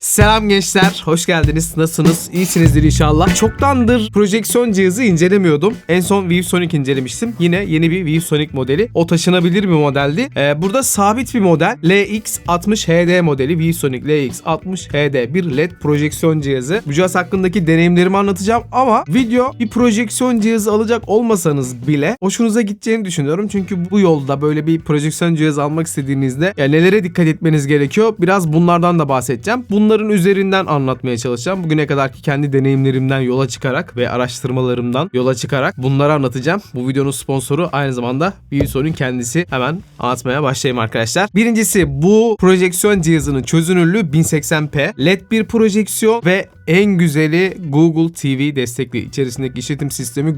Selam gençler, hoş geldiniz. Nasılsınız? İyisinizdir inşallah. Çoktandır projeksiyon cihazı incelemiyordum. En son ViewSonic incelemiştim. Yine yeni bir ViewSonic modeli. O taşınabilir bir modeldi. Ee, burada sabit bir model. LX60HD modeli. ViewSonic LX60HD bir LED projeksiyon cihazı. Bu cihaz hakkındaki deneyimlerimi anlatacağım ama video bir projeksiyon cihazı alacak olmasanız bile hoşunuza gideceğini düşünüyorum. Çünkü bu yolda böyle bir projeksiyon cihazı almak istediğinizde ya nelere dikkat etmeniz gerekiyor? Biraz bunlardan da bahsedeceğim. Bunların üzerinden anlatmaya çalışacağım. Bugüne kadarki kendi deneyimlerimden yola çıkarak ve araştırmalarımdan yola çıkarak bunları anlatacağım. Bu videonun sponsoru aynı zamanda Viewson'un kendisi. Hemen anlatmaya başlayayım arkadaşlar. Birincisi bu projeksiyon cihazının çözünürlüğü 1080p. LED bir projeksiyon ve en güzeli Google TV destekli. İçerisindeki işletim sistemi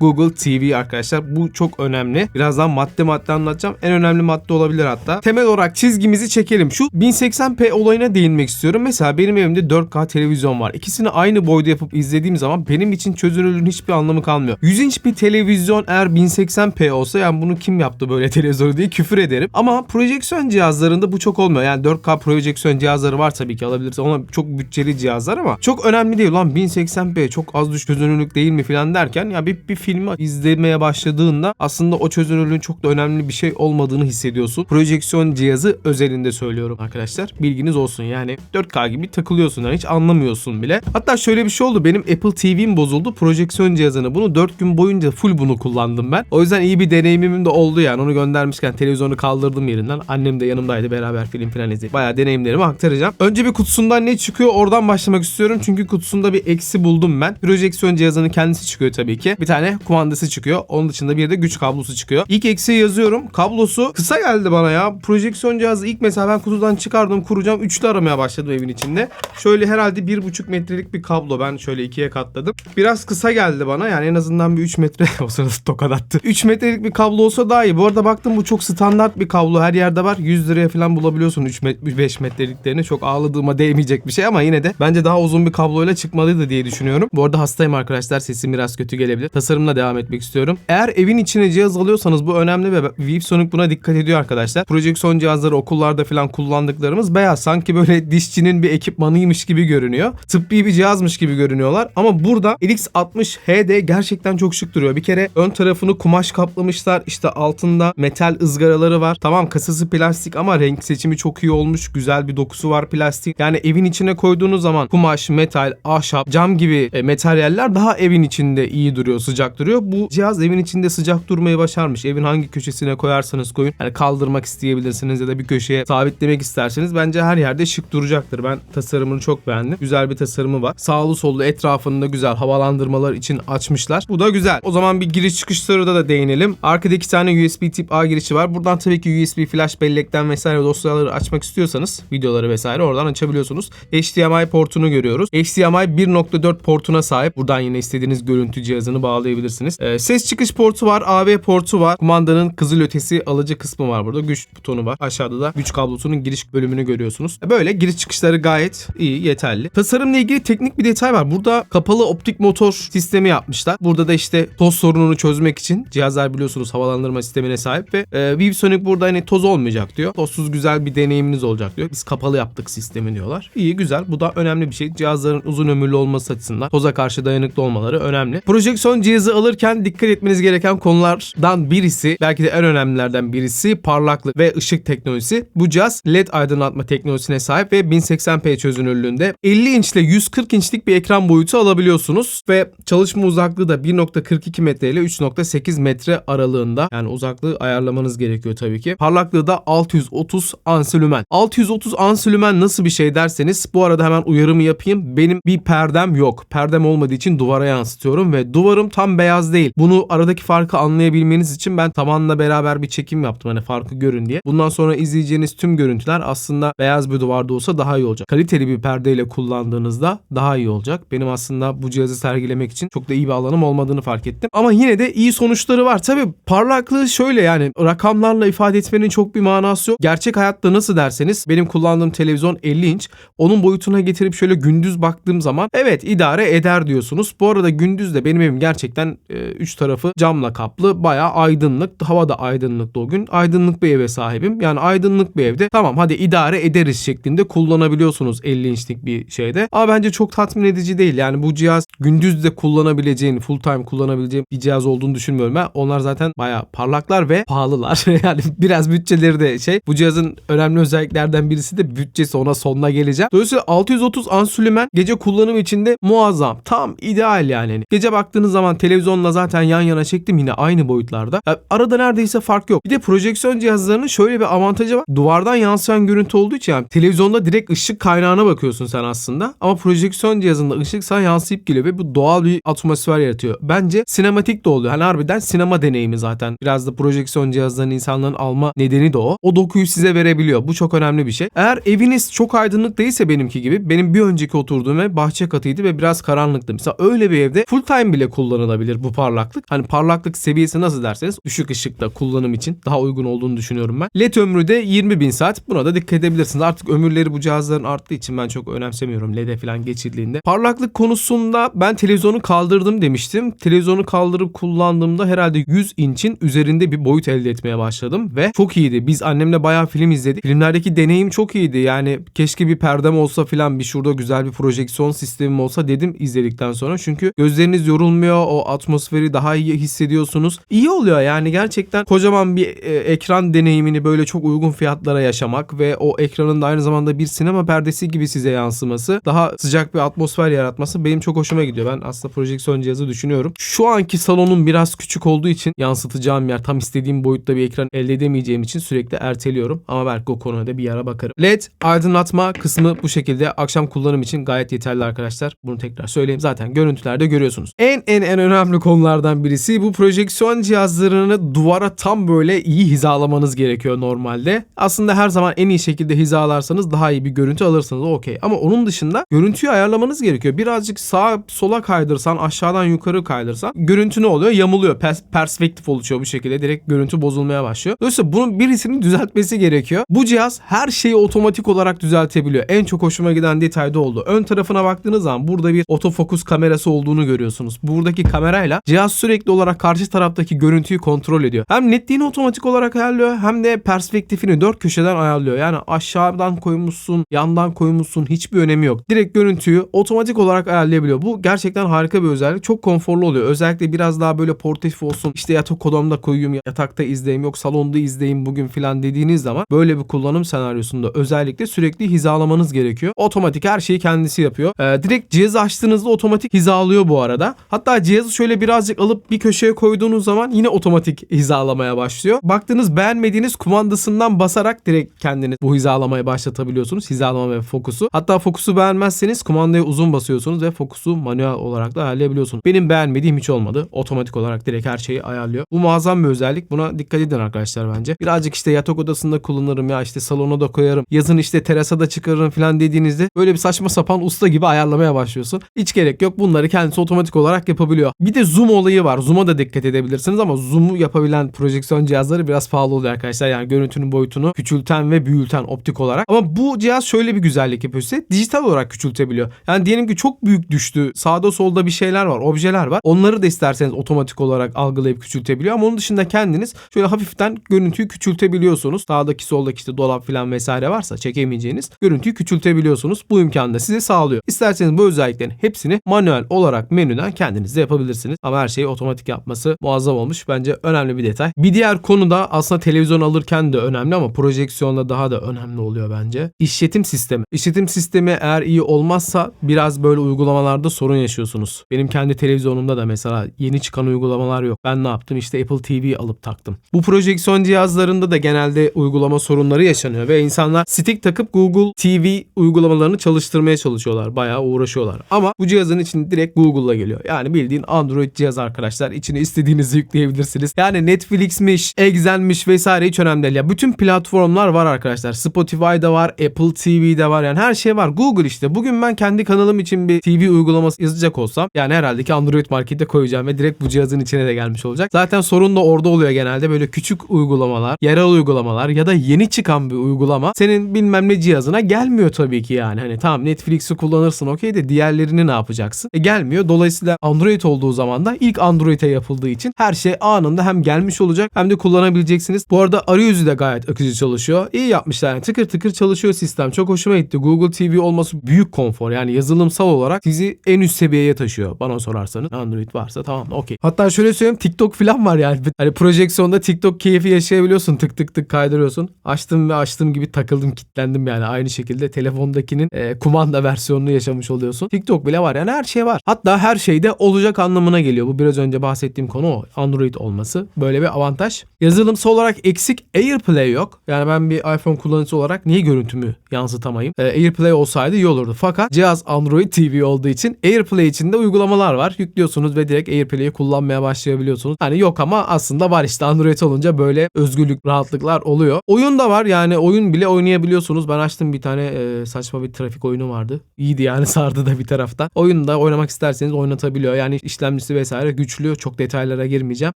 Google TV arkadaşlar. Bu çok önemli. Birazdan madde madde anlatacağım. En önemli madde olabilir hatta. Temel olarak çizgimizi çekelim. Şu 1080p olayına değinmek istiyorum. Mesela benim evimde 4K televizyon var. İkisini aynı boyda yapıp izlediğim zaman benim için çözünürlüğün hiçbir anlamı kalmıyor. 100 inç bir televizyon eğer 1080p olsa yani bunu kim yaptı böyle televizyonu diye küfür ederim. Ama projeksiyon cihazlarında bu çok olmuyor. Yani 4K projeksiyon cihazları var tabii ki alabilirsin. Ona çok bütçeli cihazlar ama çok önemli değil. Lan 1080p çok az düş çözünürlük değil mi filan derken ya bir, bir filmi izlemeye başladığında aslında o çözünürlüğün çok da önemli bir şey olmadığını hissediyorsun. Projeksiyon cihazı özelinde söylüyorum arkadaşlar. Bilginiz olsun yani 4K gibi takılıyorsun yani hiç anlamıyorsun bile. Hatta şöyle bir şey oldu. Benim Apple TV'm bozuldu. Projeksiyon cihazını bunu 4 gün boyunca full bunu kullandım ben. O yüzden iyi bir deneyimim de oldu yani. Onu göndermişken televizyonu kaldırdım yerinden. Annem de yanımdaydı beraber film falan izledik. Bayağı deneyimlerimi aktaracağım. Önce bir kutusundan ne çıkıyor oradan başlamak istiyorum. Çünkü kutusunda bir eksi buldum ben. Projeksiyon cihazının kendisi çıkıyor tabii ki. Bir tane kumandası çıkıyor. Onun dışında bir de güç kablosu çıkıyor. İlk eksiği yazıyorum. Kablosu kısa geldi bana ya. Projeksiyon cihazı ilk mesela ben kutudan çıkardım kuracağım. Üçlü aramaya başladım evin içinde. Şöyle herhalde bir buçuk metrelik bir kablo. Ben şöyle ikiye katladım. Biraz kısa geldi bana. Yani en azından bir 3 metre o sırada tokat attı. 3 metrelik bir kablo olsa daha iyi. Bu arada baktım bu çok standart bir kablo. Her yerde var. 100 liraya falan bulabiliyorsun 3 met 5 metreliklerini. Çok ağladığıma değmeyecek bir şey ama yine de bence daha uzun bir kabloyla çıkmalıydı diye düşünüyorum. Bu arada hastayım arkadaşlar. Sesim biraz kötü gelebilir. Tasarımla devam etmek istiyorum. Eğer evin içine cihaz alıyorsanız bu önemli ve ViewSonic buna dikkat ediyor arkadaşlar. Projeksiyon cihazları okullarda falan kullandıklarımız beyaz. Sanki böyle dişçinin bir ekipmanıymış gibi görünüyor. Tıbbi bir cihazmış gibi görünüyorlar. Ama burada LX60 HD gerçekten çok şık duruyor. Bir kere ön tarafını kumaş kaplamışlar. İşte altında metal ızgaraları var. Tamam kasası plastik ama renk seçimi çok iyi olmuş. Güzel bir dokusu var plastik. Yani evin içine koyduğunuz zaman kumaş, metal, ahşap, cam gibi e, materyaller daha evin içinde iyi duruyor, sıcak duruyor. Bu cihaz evin içinde sıcak durmayı başarmış. Evin hangi köşesine koyarsanız koyun. Yani kaldırmak isteyebilirsiniz ya da bir köşeye sabitlemek isterseniz bence her yerde şık duracaktır. Ben tasarımını çok beğendim. Güzel bir tasarımı var. Sağlı sollu etrafında güzel havalandırmalar için açmışlar. Bu da güzel. O zaman bir giriş çıkışları da, da değinelim. Arkada iki tane USB tip A girişi var. Buradan tabii ki USB flash bellekten vesaire dosyaları açmak istiyorsanız videoları vesaire oradan açabiliyorsunuz. HDMI portunu görüyoruz. HDMI 1.4 portuna sahip. Buradan yine istediğiniz görüntü cihazını bağlayabilirsiniz. Ee, ses çıkış portu var. AV portu var. Kumandanın kızıl ötesi alıcı kısmı var burada. Güç butonu var. Aşağıda da güç kablosunun giriş bölümünü görüyorsunuz. E, Böyle giriş çıkışları gayet iyi, yeterli. Tasarımla ilgili teknik bir detay var. Burada kapalı optik motor sistemi yapmışlar. Burada da işte toz sorununu çözmek için cihazlar biliyorsunuz havalandırma sistemine sahip ve e, ViewSonic burada hani toz olmayacak diyor. Tozsuz güzel bir deneyiminiz olacak diyor. Biz kapalı yaptık sistemi diyorlar. İyi güzel. Bu da önemli bir şey. Cihazların uzun ömürlü olması açısından toza karşı dayanıklı olmaları önemli. Projeksiyon cihazı alırken dikkat etmeniz gereken konulardan birisi belki de en önemlilerden birisi parlaklık ve ışık teknolojisi. Bu cihaz LED aydınlatma teknolojisine sahip ve 1080p çözünürlüğünde 50 inç ile 140 inçlik bir ekran boyutu alabiliyorsunuz ve çalışma uzaklığı da 1.42 metre ile 3.8 metre aralığında. Yani uzaklığı ayarlamanız gerekiyor tabii ki. Parlaklığı da 630 ansülümen. 630 ansülümen nasıl bir şey derseniz bu arada hemen uyarımı yapayım. Benim bir perdem yok. Perdem olmadığı için duvara yansıtıyorum ve duvarım tam beyaz değil. Bunu aradaki farkı anlayabilmeniz için ben tavanla beraber bir çekim yaptım hani farkı görün diye. Bundan sonra izleyeceğiniz tüm görüntüler aslında beyaz bir duvarda olsa daha iyi olacak. Kaliteli bir perdeyle kullandığınızda daha iyi olacak. Benim aslında bu cihazı sergilemek için çok da iyi bir alanım olmadığını fark ettim. Ama yine de iyi sonuçları var. Tabii parlaklığı şöyle yani rakamlarla ifade etmenin çok bir manası yok. Gerçek hayatta nasıl derseniz benim kullandığım televizyon 50 inç. Onun boyutuna getirip şöyle gündüz baktığım zaman evet idare eder diyorsunuz. Bu arada gündüz de benim evim gerçekten e, üç tarafı camla kaplı. Bayağı aydınlık. Hava da aydınlıktı o gün. Aydınlık bir eve sahibim. Yani aydınlık bir evde tamam hadi idare ederiz şeklinde kullanabiliyorsunuz 50 inçlik bir şeyde. Ama bence çok tatmin edici değil. Yani bu cihaz gündüz de kullanabileceğin, full time kullanabileceğin bir cihaz olduğunu düşünmüyorum ben. Onlar zaten bayağı parlaklar ve pahalılar. yani biraz bütçeleri de şey. Bu cihazın önemli özelliklerden birisi de bütçesi ona sonuna geleceğim. Dolayısıyla 630 ansülümen gece kullanım içinde muazzam. Tam ideal yani. Hani Gece baktığınız zaman televizyonla zaten yan yana çektim yine aynı boyutlarda. Ya arada neredeyse fark yok. Bir de projeksiyon cihazlarının şöyle bir avantajı var. Duvardan yansıyan görüntü olduğu için yani televizyonda direkt ışık kaynağına bakıyorsun sen aslında. Ama projeksiyon cihazında ışık sana yansıyıp geliyor ve bu doğal bir atmosfer yaratıyor. Bence sinematik de oluyor. Hani harbiden sinema deneyimi zaten. Biraz da projeksiyon cihazlarının insanların alma nedeni de o. O dokuyu size verebiliyor. Bu çok önemli bir şey. Eğer eviniz çok aydınlık değilse benimki gibi. Benim bir önceki oturduğum ev bahçe katıydı ve biraz karanlıktı. Mesela öyle bir evde full time bile kullanılabilir bu parlaklık. Hani parlaklık seviyesi nasıl derseniz düşük ışıkta kullanım için daha uygun olduğunu düşünüyorum ben. LED ömrü de 20 bin saat. Buna da dikkat edebilirsiniz. Artık ömürleri bu cihazların arttığı için ben çok önemsemiyorum LED'e falan geçildiğinde. Parlaklık konusunda ben televizyonu kaldırdım demiştim. Televizyonu kaldırıp kullandığımda herhalde 100 inçin üzerinde bir boyut elde etmeye başladım ve çok iyiydi. Biz annemle bayağı film izledik. Filmlerdeki deneyim çok iyiydi. Yani keşke bir perdem olsa falan bir şurada güzel bir projeksiyon sistemim olsa dedim izledikten sonra. Çünkü gözleriniz yorulmuyor. O atmosferi daha iyi hissediyorsunuz. İyi oluyor yani gerçekten kocaman bir e, ekran deneyimini böyle çok uygun fiyatlara yaşamak ve o ekranın da aynı zamanda bir sinema perdesi gibi size yansıması, daha sıcak bir atmosfer yaratması benim çok hoşuma gidiyor. Ben aslında projeksiyon cihazı düşünüyorum. Şu anki salonum biraz küçük olduğu için yansıtacağım yer tam istediğim boyutta bir ekran elde edemeyeceğim için sürekli erteliyorum. Ama belki o konuda da bir ara bakarım. LED aydınlatma kısmı bu şekilde akşam kullanım için gayet yeterli arkadaşlar. Bunu tekrar söyleyeyim. Zaten görüntülerde görüyorsunuz. En en en önemli konulardan birisi bu projeksiyon cihazlarını duvara tam böyle iyi hizalamanız gerekiyor normalde. Aslında her zaman en iyi şekilde hizalarsanız daha iyi bir görüntü alırsınız. Okey. Ama onun dışında görüntüyü ayarlamanız gerekiyor. Birazcık sağa sola kaydırsan, aşağıdan yukarı kaydırsan görüntü ne oluyor? Yamuluyor. Pers- perspektif oluşuyor bu şekilde. Direkt görüntü bozulmaya başlıyor. Dolayısıyla bunun birisinin düzeltmesi gerekiyor. Bu cihaz her şeyi otomatik olarak düzeltebiliyor. En çok hoşuma giden detay da oldu. Ön tarafına baktığınız zaman burada bir otofokus kamerası olduğunu görüyorsunuz. Buradaki kamerayla cihaz sürekli olarak karşı taraftaki görüntüyü kontrol ediyor. Hem netliğini otomatik olarak ayarlıyor hem de perspektifini dört köşeden ayarlıyor. Yani aşağıdan koymuşsun, yandan koymuşsun hiçbir önemi yok. Direkt görüntüyü otomatik olarak ayarlayabiliyor. Bu gerçekten harika bir özellik. Çok konforlu oluyor. Özellikle biraz daha böyle portatif olsun. İşte yatak odamda koyayım, yatakta izleyeyim, yok salonda izleyeyim bugün falan dediğiniz zaman böyle bir kullanım senaryosunda özellikle sürekli hizalamanız gerekiyor. Otomatik her şeyi kendisi yapıyor. Ee, direkt cihazı açtığınızda otomatik hizalıyor bu arada. Hatta cihazı şöyle birazcık alıp bir köşeye koyduğunuz zaman yine otomatik hizalamaya başlıyor. Baktığınız beğenmediğiniz kumandasından basarak direkt kendiniz bu hizalamaya başlatabiliyorsunuz. Hizalama ve fokusu. Hatta fokusu beğenmezseniz kumandaya uzun basıyorsunuz ve fokusu manuel olarak da ayarlayabiliyorsunuz. Benim beğenmediğim hiç olmadı. Otomatik olarak direkt her şeyi ayarlıyor. Bu muazzam bir özellik. Buna dikkat edin arkadaşlar bence. Birazcık işte yatak odasında kullanırım ya işte salona da koyarım. Yazın işte terasa da çıkarırım falan dediğinizde böyle bir saçma sapan usta gibi ayarlamaya başlıyorsun. Hiç gerek yok. Bunları kendisi otomatik olarak yapabiliyor. Bir de zoom olayı var. Zoom'a da dikkat edebilirsiniz ama zoom'u yapabilen projeksiyon cihazları biraz pahalı oluyor arkadaşlar. Yani görüntünün boyutunu küçülten ve büyülten optik olarak. Ama bu cihaz şöyle bir güzellik yapıyor size. Dijital olarak küçültebiliyor. Yani diyelim ki çok büyük düştü. Sağda solda bir şeyler var, objeler var. Onları da isterseniz otomatik olarak algılayıp küçültebiliyor. Ama onun dışında kendiniz şöyle hafiften görüntüyü küçültebiliyorsunuz. Sağdaki soldaki işte dolap falan vesaire varsa çekemeyeceğiniz görüntüyü küçültebiliyorsunuz. Bu imkanı da size sağlıyor. İsterseniz bu özelliklerin hepsini manuel olarak menüden kendiniz de yapabilirsiniz. Ama her şeyi otomatik yapması muazzam olmuş. Bence önemli bir detay. Bir diğer konu da aslında televizyon alırken de önemli ama projeksiyonda daha da önemli oluyor bence. İşletim sistemi. İşletim sistemi eğer iyi olmazsa biraz böyle uygulamalarda sorun yaşıyorsunuz. Benim kendi televizyonumda da mesela yeni çıkan uygulamalar yok. Ben ne yaptım? İşte Apple TV alıp taktım. Bu projeksiyon cihazlarında da genelde uygulama sorunları yaşanıyor ve insanlar stick takıp Google TV uygulamalarını çalıştırmaya çalışıyorlar. Bayağı uğraşıyorlar. Ama bu cihazın için direkt Google'la geliyor. Yani bildiğin Android cihaz arkadaşlar. İçine istediğinizi yükleyebilirsiniz. Yani Netflix'miş, Exxen'miş vesaire hiç önemli değil. Ya bütün platformlar var arkadaşlar. Spotify'da var, Apple TV'de var. Yani her şey var. Google işte. Bugün ben kendi kanalım için bir TV uygulaması yazacak olsam yani herhalde ki Android markete koyacağım ve direkt bu cihazın içine de gelmiş olacak. Zaten sorun da orada oluyor genelde. Böyle küçük uygulamalar, yerel uygulamalar ya da yeni çıkan bir uygulama senin bilmem ne cihazına gelmiyor tabii ki yani. Hani tamam Netflix iOS'u kullanırsın okey de diğerlerini ne yapacaksın? E gelmiyor. Dolayısıyla Android olduğu zaman da ilk Android'e yapıldığı için her şey anında hem gelmiş olacak hem de kullanabileceksiniz. Bu arada arayüzü de gayet akıcı çalışıyor. İyi yapmışlar yani tıkır tıkır çalışıyor sistem. Çok hoşuma gitti. Google TV olması büyük konfor. Yani yazılımsal olarak sizi en üst seviyeye taşıyor bana sorarsanız. Android varsa tamam okey. Hatta şöyle söyleyeyim TikTok falan var yani. Hani projeksiyonda TikTok keyfi yaşayabiliyorsun. Tık tık tık kaydırıyorsun. Açtım ve açtığım gibi takıldım kilitlendim yani. Aynı şekilde telefondakinin e, kumanda versiyonunu yaşamış oluyorsun. TikTok bile var yani her şey var. Hatta her şeyde olacak anlamına geliyor. Bu biraz önce bahsettiğim konu o. Android olması. Böyle bir avantaj. Yazılımsal olarak eksik AirPlay yok. Yani ben bir iPhone kullanıcısı olarak niye görüntümü yansıtamayayım? E, AirPlay olsaydı iyi olurdu. Fakat cihaz Android TV olduğu için AirPlay içinde uygulamalar var. Yüklüyorsunuz ve direkt AirPlay'i kullanmaya başlayabiliyorsunuz. Hani yok ama aslında var işte Android olunca böyle özgürlük, rahatlıklar oluyor. Oyun da var yani oyun bile oynayabiliyorsunuz. Ben açtım bir tane e, saçma bir trafik oyunu vardı. İyiydi yani sardı da bir tarafta. Oyunda oynamak isterseniz oynatabiliyor. Yani işlemcisi vesaire güçlü. Çok detaylara girmeyeceğim.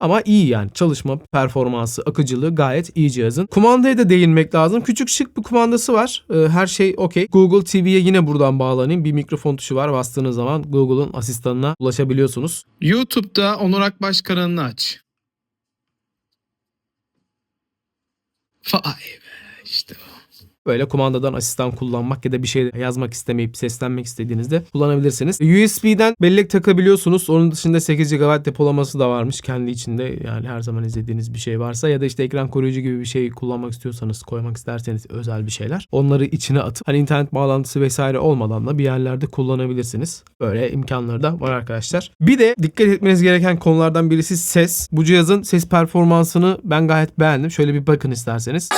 Ama iyi yani. Çalışma performansı, akıcılığı gayet iyi cihazın. Kumandaya da değinmek lazım. Küçük şık bir kumandası var. E, her şey okey. Google TV'ye yine buradan bağlanayım. Bir mikrofon tuşu var. Bastığınız zaman Google'ın asistanına ulaşabiliyorsunuz. YouTube'da Onur Akbaş kanalını aç. O. Böyle kumandadan asistan kullanmak ya da bir şey yazmak istemeyip seslenmek istediğinizde kullanabilirsiniz. USB'den bellek takabiliyorsunuz. Onun dışında 8 GB depolaması da varmış kendi içinde. Yani her zaman izlediğiniz bir şey varsa ya da işte ekran koruyucu gibi bir şey kullanmak istiyorsanız, koymak isterseniz özel bir şeyler. Onları içine atıp hani internet bağlantısı vesaire olmadan da bir yerlerde kullanabilirsiniz. Böyle imkanları da var arkadaşlar. Bir de dikkat etmeniz gereken konulardan birisi ses. Bu cihazın ses performansını ben gayet beğendim. Şöyle bir bakın isterseniz.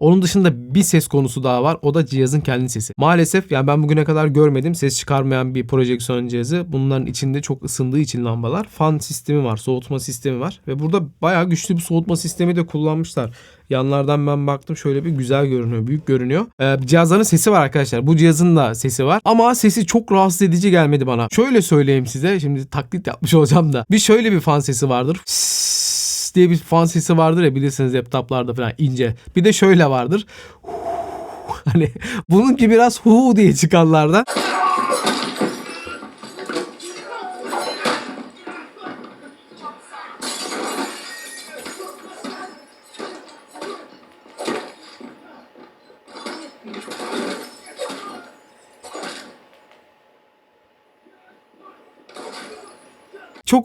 Onun dışında bir ses konusu daha var. O da cihazın kendi sesi. Maalesef yani ben bugüne kadar görmedim ses çıkarmayan bir projeksiyon cihazı. Bunların içinde çok ısındığı için lambalar. Fan sistemi var, soğutma sistemi var. Ve burada bayağı güçlü bir soğutma sistemi de kullanmışlar. Yanlardan ben baktım şöyle bir güzel görünüyor, büyük görünüyor. Ee, cihazların sesi var arkadaşlar. Bu cihazın da sesi var. Ama sesi çok rahatsız edici gelmedi bana. Şöyle söyleyeyim size. Şimdi taklit yapmış olacağım da. Bir şöyle bir fan sesi vardır. Sss diye bir fan sesi vardır ya bilirsiniz laptoplarda falan ince. Bir de şöyle vardır. Hani bununki biraz hu diye çıkanlardan.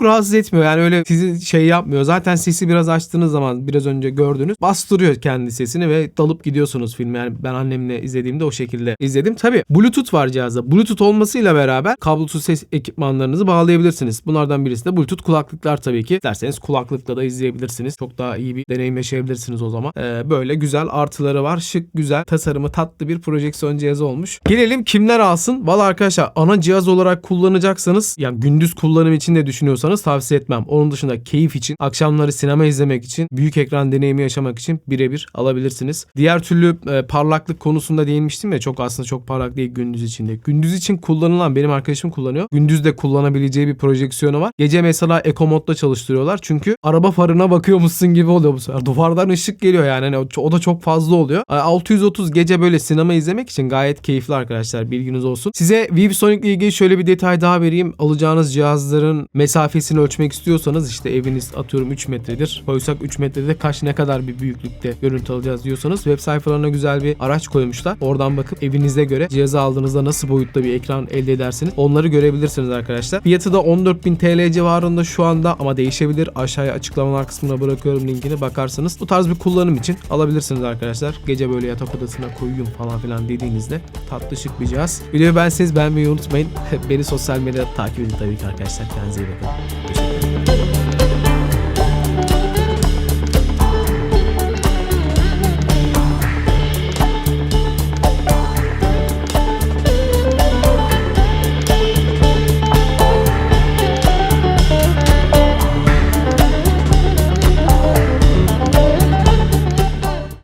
Çok rahatsız etmiyor. Yani öyle sizi şey yapmıyor. Zaten sesi biraz açtığınız zaman biraz önce gördünüz. Bastırıyor kendi sesini ve dalıp gidiyorsunuz filmi. Yani ben annemle izlediğimde o şekilde izledim. Tabi Bluetooth var cihazda. Bluetooth olmasıyla beraber kablosuz ses ekipmanlarınızı bağlayabilirsiniz. Bunlardan birisi de Bluetooth kulaklıklar tabii ki. Derseniz kulaklıkla da izleyebilirsiniz. Çok daha iyi bir deneyim yaşayabilirsiniz o zaman. Ee, böyle güzel artıları var. Şık, güzel, tasarımı tatlı bir projeksiyon cihazı olmuş. Gelelim kimler alsın? Valla arkadaşlar ana cihaz olarak kullanacaksanız yani gündüz kullanım için de düşünüyorsanız tavsiye etmem. Onun dışında keyif için, akşamları sinema izlemek için, büyük ekran deneyimi yaşamak için birebir alabilirsiniz. Diğer türlü e, parlaklık konusunda değinmiştim ya çok aslında çok parlak değil gündüz içinde. Gündüz için kullanılan benim arkadaşım kullanıyor. Gündüz de kullanabileceği bir projeksiyonu var. Gece mesela Eco modda çalıştırıyorlar. Çünkü araba farına bakıyormuşsun gibi oluyor bu sefer. Duvardan ışık geliyor yani. Hani o, da çok fazla oluyor. E, 630 gece böyle sinema izlemek için gayet keyifli arkadaşlar. Bilginiz olsun. Size ViewSonic ile ilgili şöyle bir detay daha vereyim. Alacağınız cihazların mesafesini ölçmek istiyorsanız işte eviniz atıyorum 3 metredir. Koysak 3 metrede kaç ne kadar bir büyüklükte görüntü alacağız diyorsanız web sayfalarına güzel bir araç koymuşlar. Oradan bakıp evinize göre cihazı aldığınızda nasıl boyutta bir ekran elde edersiniz onları görebilirsiniz arkadaşlar. Fiyatı da 14.000 TL civarında şu anda ama değişebilir. Aşağıya açıklamalar kısmına bırakıyorum linkini bakarsınız. Bu tarz bir kullanım için alabilirsiniz arkadaşlar. Gece böyle yatak odasına koyuyum falan filan dediğinizde tatlı şık bir cihaz. Videoyu beğenseniz beğenmeyi unutmayın. Beni sosyal medyada takip edin tabii ki arkadaşlar. Kendinize iyi bakın. Teşekkür ederim.